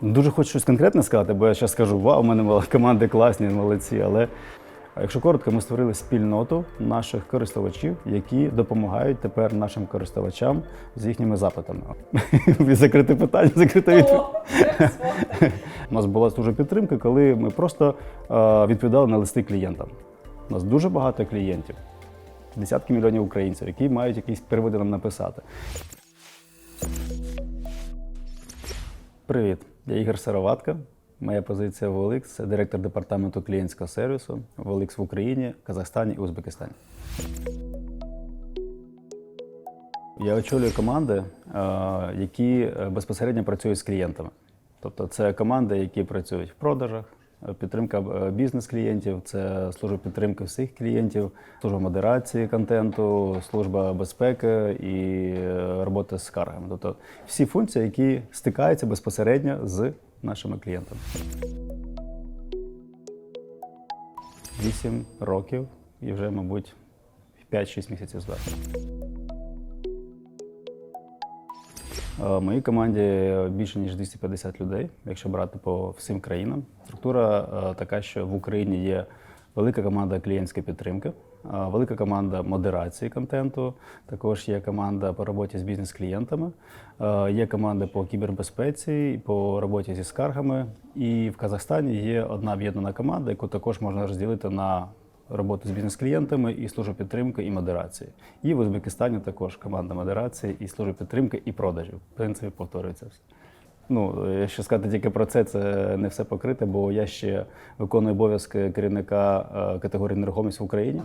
Дуже хочу щось конкретне сказати, бо я зараз скажу, вау, у мене команди класні, молодці. Але якщо коротко, ми створили спільноту наших користувачів, які допомагають тепер нашим користувачам з їхніми запитами. Закрите питання, закрита відповідь. У нас була дуже підтримка, коли ми просто відповідали на листи клієнтам. У нас дуже багато клієнтів, десятки мільйонів українців, які мають якісь переводи нам написати. Привіт, я Ігор Сароватка. Моя позиція в OLX – це директор департаменту клієнтського сервісу в OLX в Україні, Казахстані і Узбекистані. Я очолюю команди, е, які е, безпосередньо працюють з клієнтами. Тобто це команди, які працюють в продажах, підтримка е, бізнес-клієнтів, це служба підтримки всіх клієнтів, служба модерації контенту, служба безпеки і е, робота з скаргами. Тобто всі функції, які стикаються безпосередньо з нашими клієнтами. Вісім років і вже, мабуть, 5-6 місяців зверху. В моїй команді більше ніж 250 людей, якщо брати по всім країнам. Структура е, така, що в Україні є велика команда клієнтської підтримки, е, велика команда модерації контенту. Також є команда по роботі з бізнес-клієнтами, е, є команда по кібербезпеці, по роботі зі скаргами. І в Казахстані є одна об'єднана команда, яку також можна розділити на роботу з бізнес-клієнтами і служба підтримки і модерації. І в Узбекистані також команда модерації і служба підтримки і продажів. В принципі, повторюється все. Ну, якщо сказати тільки про це, це не все покрите, бо я ще виконую обов'язки керівника е, категорії нерухомість в Україні.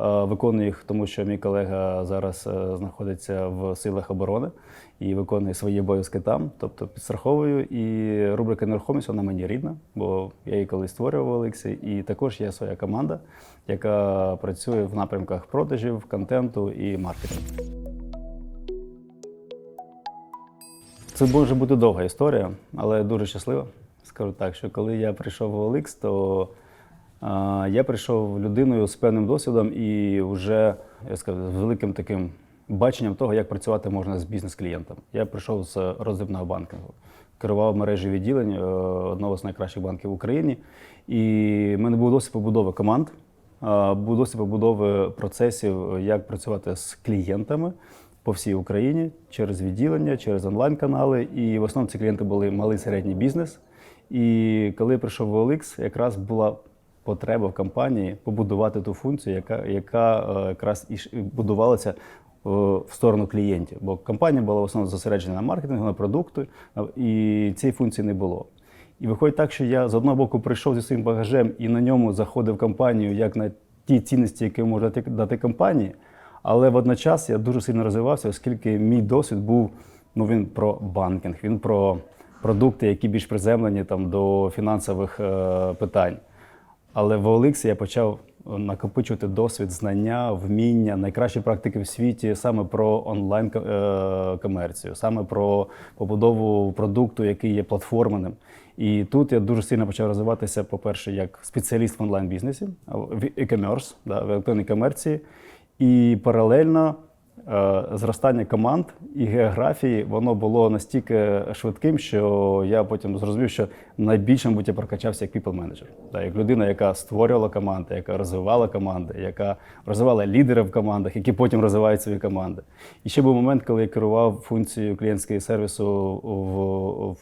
Е, Виконую їх, тому що мій колега зараз е, знаходиться в силах оборони і виконує свої обов'язки там, тобто підстраховую. І рубрика нерухомість вона мені рідна, бо я її колись створював в Олексі. І також є своя команда, яка працює в напрямках продажів, контенту і маркетингу. Це може бути довга історія, але дуже щаслива. Скажу так, що коли я прийшов в OLX, то я прийшов людиною з певним досвідом і вже я скажу, з великим таким баченням того, як працювати можна з бізнес-клієнтом. Я прийшов з розвитного банкінгу, керував мережі відділень е, одного з найкращих банків в Україні. І в мене був досвід побудови команд, а, був досвід побудови процесів, як працювати з клієнтами по всій Україні через відділення, через онлайн-канали. І в основному ці клієнти були малий середній бізнес. І коли я прийшов в OLX, якраз була потреба в компанії побудувати ту функцію, яка, яка е, якраз і будувалася е, в сторону клієнтів. Бо компанія була в основному зосереджена на маркетингу, на продукти, і цієї функції не було. І виходить так, що я з одного боку прийшов зі своїм багажем і на ньому заходив компанію як на ті цінності, які може дати, дати компанії. Але водночас я дуже сильно розвивався, оскільки мій досвід був ну він про банкінг, він про продукти, які більш приземлені там до фінансових е, питань. Але в OLX я почав накопичувати досвід, знання, вміння, найкращі практики в світі саме про онлайн е, комерцію, саме про побудову продукту, який є платформеним. І тут я дуже сильно почав розвиватися, по-перше, як спеціаліст в онлайн-бізнесі, в e-commerce, да, в електронній комерції. І паралельно е, зростання команд і географії воно було настільки швидким, що я потім зрозумів, що найбільше, мабуть, я прокачався як people менеджер як людина, яка створювала команди, яка розвивала команди, яка розвивала лідерів в командах, які потім розвивають свої команди. І ще був момент, коли я керував функцією клієнтського сервісу в, в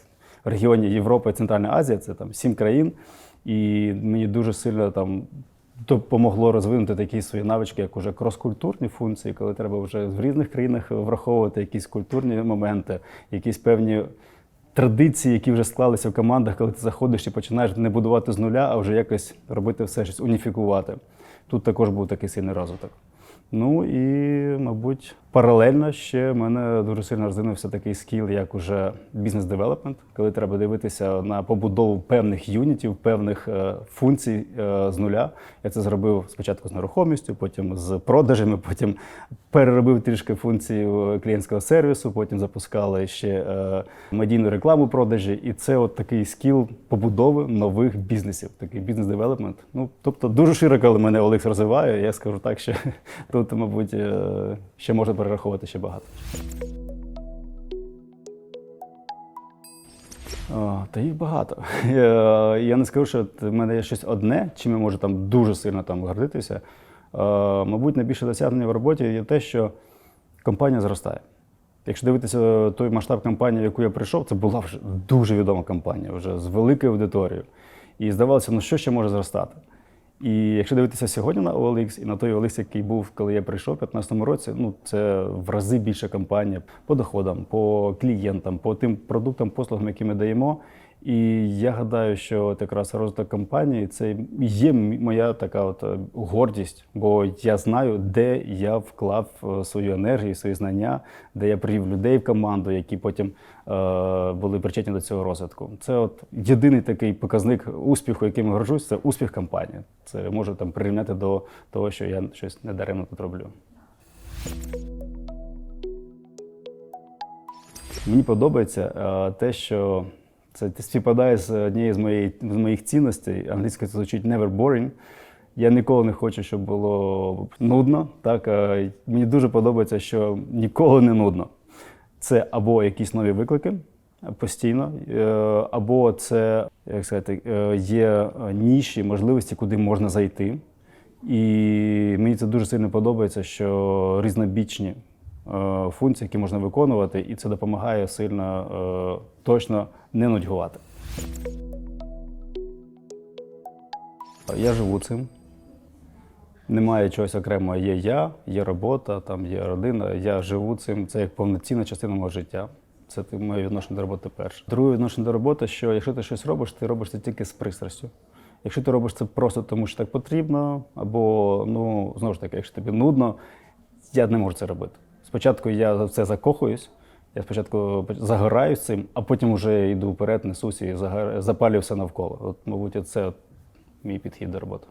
регіоні Європи і Центральна Азія, це там сім країн. І мені дуже сильно там допомогло розвинути такі свої навички, як уже крос-культурні функції, коли треба вже в різних країнах враховувати якісь культурні моменти, якісь певні традиції, які вже склалися в командах, коли ти заходиш і починаєш не будувати з нуля, а вже якось робити все щось, уніфікувати. Тут також був такий сильний розвиток. Ну і, мабуть, паралельно ще в мене дуже сильно розвинувся такий скіл, як уже бізнес-девелопмент, коли треба дивитися на побудову певних юнітів, певних е, функцій е, з нуля. Я це зробив спочатку з нерухомістю, потім з продажами, потім переробив трішки функції клієнтського сервісу, потім запускали ще е, медійну рекламу продажі. І це от такий скіл побудови нових бізнесів, такий бізнес-девелопмент. Ну, тобто дуже широко мене Олекс розвиває. Я скажу так, що тут, мабуть, е, ще можна перераховувати ще багато. О, та їх багато. Я, я не скажу, що в мене є щось одне, чим я можу там дуже сильно там гордитися. Е, мабуть, найбільше досягнення в роботі є те, що компанія зростає. Якщо дивитися той масштаб компанії, в яку я прийшов, це була вже дуже відома компанія, вже з великою аудиторією. І здавалося, ну що ще може зростати? І якщо дивитися сьогодні на OLX і на той OLX, який був, коли я прийшов у 2015 році, ну це в рази більша компанія по доходам, по клієнтам, по тим продуктам, послугам, які ми даємо. І я гадаю, що от якраз розвиток компанії це є моя така от е, гордість, бо я знаю, де я вклав е, свою енергію, свої знання, де я привів людей в команду, які потім е, були причетні до цього розвитку. Це от єдиний такий показник успіху, яким я горжусь, це успіх компанії. Це можу там прирівняти до того, що я щось недаремно тут роблю. Мені подобається е, те, що це співпадає з однією з, моєї, з моїх цінностей. Англійською це звучить never boring. Я ніколи не хочу, щоб було нудно. Так? Мені дуже подобається, що ніколи не нудно. Це або якісь нові виклики постійно, е, або це як сказати, е, є ніші, можливості, куди можна зайти. І мені це дуже сильно подобається, що різнобічні е, функції, які можна виконувати, і це допомагає сильно е, точно не нудьгувати. Я живу цим. Немає чогось окремого. Є я, є робота, там є родина. Я живу цим. Це як повноцінна частина мого життя. Це моє відношення до роботи перше. Друге відношення до роботи, що якщо ти щось робиш, ти робиш це тільки з пристрастю. Якщо ти робиш це просто тому, що так потрібно, або ну знову ж таки, якщо тобі нудно, я не можу це робити. Спочатку я в це закохуюсь, я спочатку загораюсь цим, а потім вже йду вперед, несусь і загар- запалюю все навколо. От, мабуть, це от мій підхід до роботи.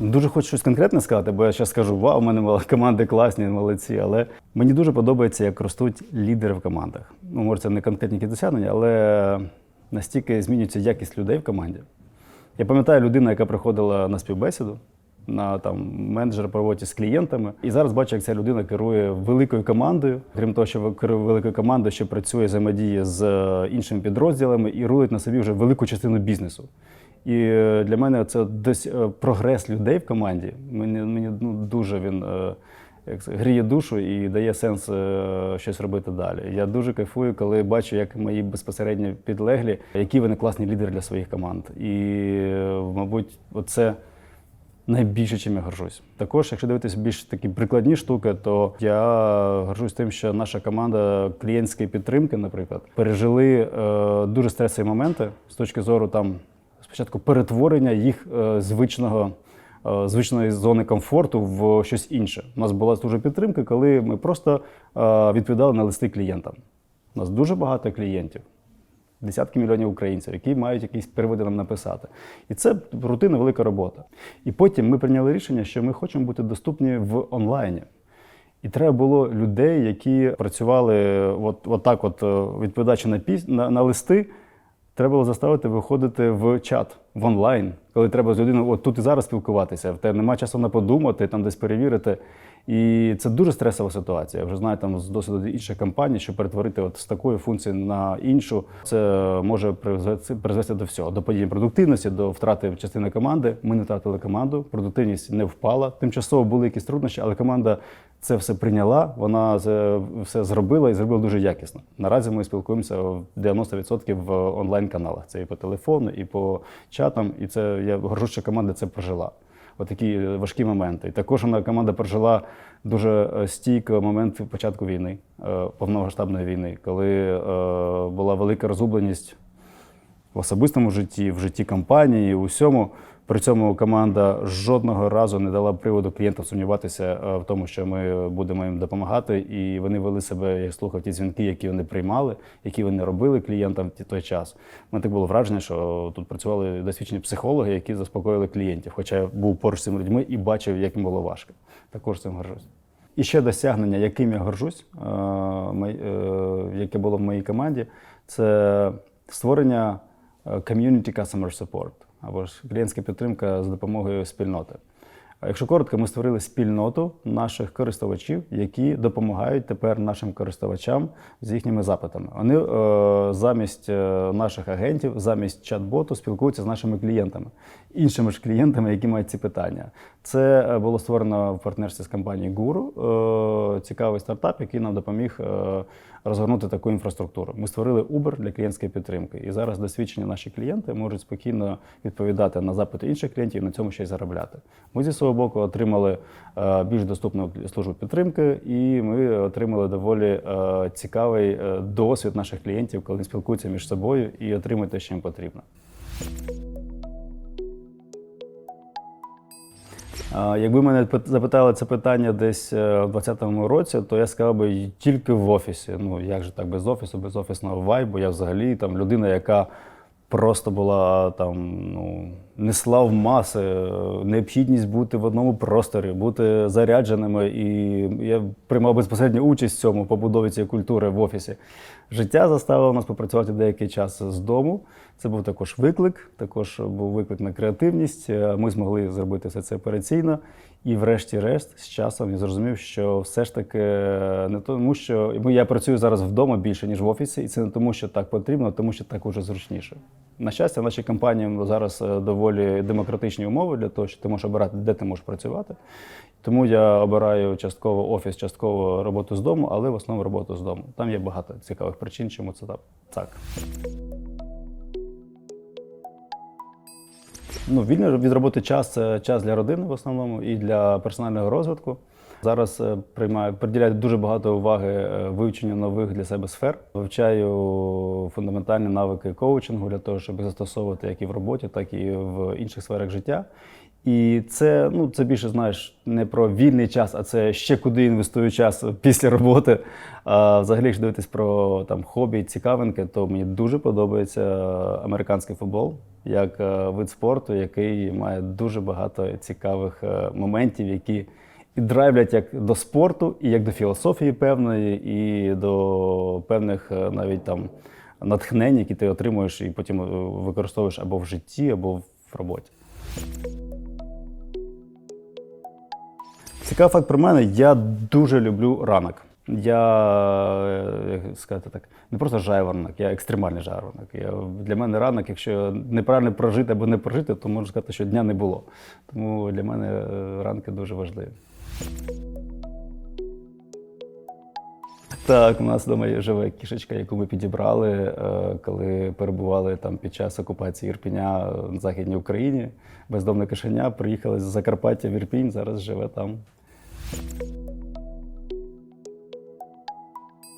Дуже хочу щось конкретне сказати, бо я зараз скажу, вау, у мене команди класні, молодці. Але мені дуже подобається, як ростуть лідери в командах. Ну, може, це не конкретні досягнення, але настільки змінюється якість людей в команді. Я пам'ятаю людину, яка приходила на співбесіду, на там менеджера по роботі з клієнтами. І зараз бачу, як ця людина керує великою командою. Крім того, що керує великою командою, ще працює взаємодіє з е, іншими підрозділами і рулить на собі вже велику частину бізнесу. І е, для мене це десь е, прогрес людей в команді. Мені, мені ну, дуже він як гріє душу і дає сенс щось робити далі. Я дуже кайфую, коли бачу, як мої безпосередньо підлеглі, які вони класні лідери для своїх команд. І, мабуть, оце найбільше, чим я горжусь. Також, якщо дивитися більш такі прикладні штуки, то я горжусь тим, що наша команда клієнтської підтримки, наприклад, пережили е, дуже стресові моменти з точки зору там спочатку перетворення їх е, звичного. е, Звичної зони комфорту в щось інше. У нас була дуже підтримка, коли ми просто е, відповідали на листи клієнтам. У нас дуже багато клієнтів, десятки мільйонів українців, які мають якісь переводи нам написати. І це рутинна велика робота. І потім ми прийняли рішення, що ми хочемо бути доступні в онлайні. І треба було людей, які працювали от, от так, от е, відповідаючи на, піс... на, на листи, треба було заставити виходити в чат, в онлайн, коли треба з людиною от тут і зараз спілкуватися. В тебе немає часу на подумати, там десь перевірити. І це дуже стресова ситуація. Я вже знаю там з досвіду інших компаній, що перетворити от з такої функції на іншу, це може призвести, до всього: до падіння продуктивності, до втрати частини команди. Ми не втратили команду, продуктивність не впала. Тимчасово були якісь труднощі, але команда це все прийняла. Вона це все зробила і зробила дуже якісно. Наразі ми спілкуємося в 90% в онлайн-каналах. Це і по телефону, і по чатам. І це я горжусь, що команда це прожила. Отакі важкі моменти. Також вона команда прожила дуже е, стійко момент початку війни, е, повномасштабної війни, коли е, була велика розгубленість в особистому житті, в житті компанії, у всьому. При цьому команда жодного разу не дала приводу клієнтам сумніватися е, в тому, що ми будемо їм допомагати. І вони вели себе, я слухав ті дзвінки, які вони приймали, які вони робили клієнтам в той час. У мене так було враження, що тут працювали досвідчені психологи, які заспокоїли клієнтів. Хоча я був поруч з цими людьми і бачив, як їм було важко. Також цим горжусь. І ще досягнення, яким я горжусь, е, е, яке було в моїй команді, це створення community customer support або ж клієнтська підтримка з допомогою спільноти. Якщо коротко, ми створили спільноту наших користувачів, які допомагають тепер нашим користувачам з їхніми запитами. Вони е, замість е, наших агентів, замість чат-боту спілкуються з нашими клієнтами, іншими ж клієнтами, які мають ці питання. Це е, було створено в партнерстві з компанією Guru, цікавий стартап, який нам допоміг розгорнути таку інфраструктуру. Ми створили Uber для клієнтської підтримки. І зараз досвідчені наші клієнти можуть спокійно відповідати на запити інших клієнтів і на цьому ще й заробляти. Ми зі свого боку отримали е, більш доступну службу підтримки, і ми отримали доволі е, цікавий е, досвід наших клієнтів, коли вони спілкуються між собою і отримують те, що їм потрібно. Якби мене запитали це питання десь у 20-му році, то я сказав би тільки в офісі. Ну як же так без офісу, без офісного вайбу. Я взагалі там людина, яка просто була там, ну, несла в маси е, необхідність бути в одному просторі, бути зарядженими. І я приймав безпосередню участь в цьому побудові цієї культури в офісі. Життя заставило нас попрацювати деякий час з дому. Це був також виклик, також був виклик на креативність. Е, Ми змогли зробити все це операційно. І, врешті-решт, з часом я зрозумів, що все ж таки е, не тому, що я працюю зараз вдома більше, ніж в офісі, і це не тому, що так потрібно, а тому що так уже зручніше. На щастя, в нашій зараз е, доволі демократичні умови для того, що ти можеш обирати, де ти можеш працювати. Тому я обираю частково офіс, частково роботу з дому, але в основному роботу з дому. Там є багато цікавих причин, чому це так. Ну, вільний від роботи час це час для родини в основному і для персонального розвитку. Зараз е, приймаю, приділяю дуже багато уваги е, вивченню нових для себе сфер. Вивчаю фундаментальні навики коучингу для того, щоб застосовувати як і в роботі, так і в інших сферах життя. І це, ну, це більше знаєш не про вільний час, а це ще куди інвестую час після роботи. А взагалі, якщо дивитись про там хобі, цікавинки, то мені дуже подобається американський футбол як е, вид спорту, який має дуже багато цікавих е, моментів, які і драйвлять як до спорту, і як до філософії певної, і до певних е, навіть там натхнень, які ти отримуєш і потім використовуєш або в житті, або в роботі. Цікавий факт про мене, я дуже люблю ранок. Я, е, як сказати так, не просто жайворонок, я екстремальний жайворонок. Я, для мене ранок, якщо неправильно прожити або не прожити, то можна сказати, що дня не було. Тому для мене е, ранки дуже важливі. Так, у нас вдома є живе кішечка, яку ми підібрали, е, коли перебували там під час окупації Ірпіня в Західній Україні. Бездомне кишеня приїхали з Закарпаття в Ірпінь, зараз живе там.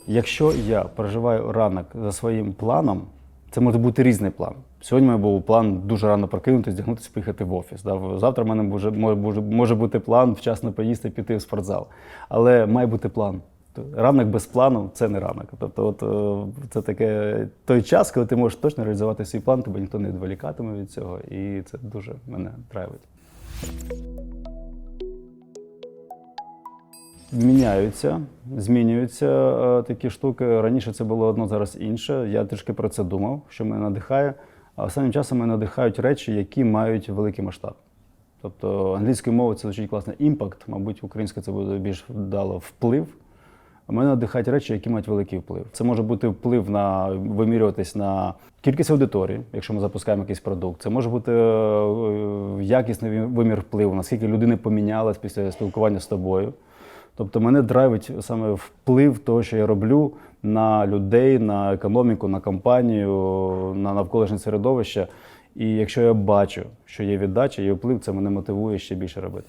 Якщо я проживаю ранок за своїм планом, це може бути різний план. Сьогодні мене був план дуже рано прокинутися, здягнутися, поїхати в офіс. Завтра в мене може бути план вчасно поїсти, піти в спортзал. Але має бути план. Ранок без плану це не ранок. Тобто, от е, це таке той час, коли ти можеш точно реалізувати свій план, тебе ніхто не відволікатиме від цього, і це дуже мене драйвить. Міняються, змінюються е, такі штуки. Раніше це було одно, зараз інше. Я трішки про це думав, що мене надихає. А останнім часом мене надихають речі, які мають великий масштаб. Тобто англійською мовою це звучить класно імпакт, мабуть, українською це буде більш вдало вплив. А мене надихають речі, які мають великий вплив. Це може бути вплив на вимірюватись на кількість аудиторії, якщо ми запускаємо якийсь продукт. Це може бути е, якісний вимір впливу, наскільки людина помінялась після спілкування з тобою. Тобто мене драйвить саме вплив того, що я роблю на людей, на економіку, на компанію, на навколишнє середовище. І якщо я бачу, що є віддача, є вплив, це мене мотивує ще більше робити.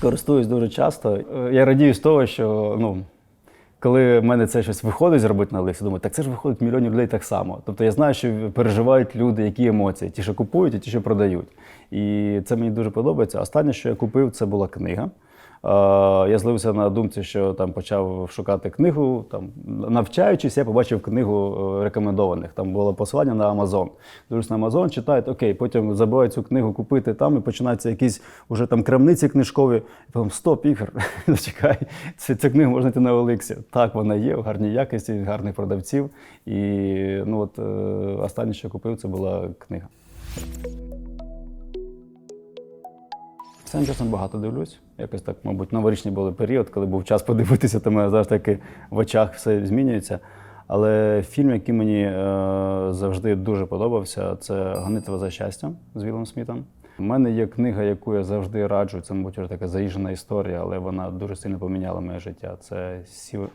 Користуюсь дуже часто. Е, Я радію з того, що ну, коли в мене це щось виходить зробити на лисі, думаю, так це ж виходить мільйонів людей так само. Тобто я знаю, що переживають люди, які емоції, ті, що купують, і ті, що продають. І це мені дуже подобається. Останнє, що я купив, це була книга. Е, Я злився на думці, що там почав шукати книгу. Там навчаючись, я побачив книгу е, рекомендованих. Там було посилання на Амазон. Дивлюсь на Амазон, читають, окей, потім забувають цю книгу купити там, і починаються якісь уже там крамниці книжкові. Потім стоп, ігор, зачекай, цю, цю книгу можна йти на Оликсі. Так, вона є в гарній якості, гарних продавців. І ну от е, останнє, що купив, це була книга. Останнім часом багато дивлюсь. Якось так, мабуть, новорічний був період, коли був час подивитися, то мене завжди таки в очах все змінюється. Але фільм, який мені е, завжди дуже подобався, це Гонитва за щастям з Вілом Смітом. У мене є книга, яку я завжди раджу. Це, мабуть, вже така заїжджена історія, але вона дуже сильно поміняла моє життя. Це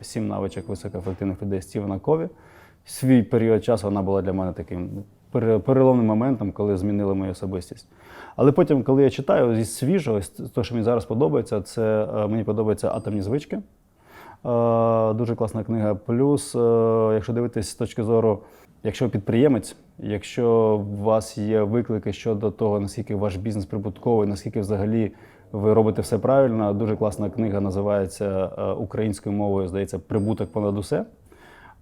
сім навичок високоефективних людей Стівена Кові. Свій період часу вона була для мене таким переломним моментом, коли змінила мою особистість. Але потім, коли я читаю зі свіжого, того, що мені зараз подобається, це е, мені подобаються атомні звички. Е, Дуже класна книга. Плюс, е, якщо дивитись з точки зору, якщо підприємець, якщо у вас є виклики щодо того, наскільки ваш бізнес прибутковий, наскільки взагалі ви робите все правильно, дуже класна книга називається українською мовою, здається, Прибуток понад усе.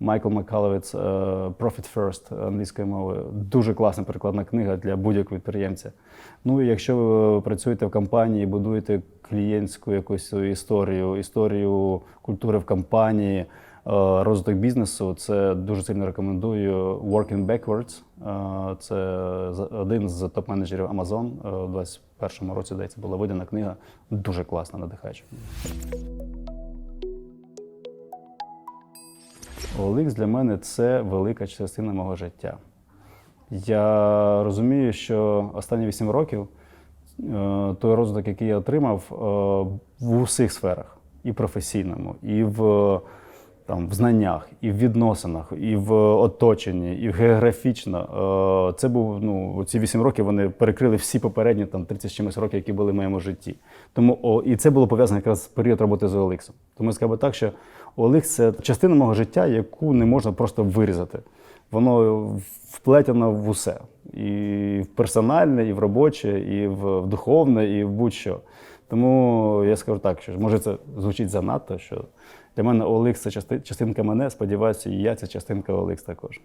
Майкл Маккаловець е, Profit First англійською мовою. Дуже класна перекладна книга для будь-якого підприємця. Ну і якщо ви працюєте в компанії, будуєте клієнтську якусь історію, історію культури в компанії, е, розвиток бізнесу, це дуже сильно рекомендую. Working Backwards. Е, Це один з топ-менеджерів Amazon. У 2021 році здається була видана книга. Дуже класна, надихаюча. OLX для мене це велика частина мого життя. Я розумію, що останні 8 років е, той розвиток, який я отримав е, в усіх сферах, і професійному, і в, там, в знаннях, і в відносинах, і в оточенні, і географічно. е, Це був ну, ці 8 років вони перекрили всі попередні там, 30 чимось років, які були в моєму житті. Тому о, і це було пов'язано якраз з період роботи з OLX. Тому я скажу так, що OLX – це частина мого життя, яку не можна просто вирізати. Воно вплетено в усе. І в персональне, і в робоче, і в духовне, і в будь-що. Тому я скажу так, що може це звучить занадто, що для мене OLX – це части- частинка мене, сподіваюся, і я це частинка OLX також.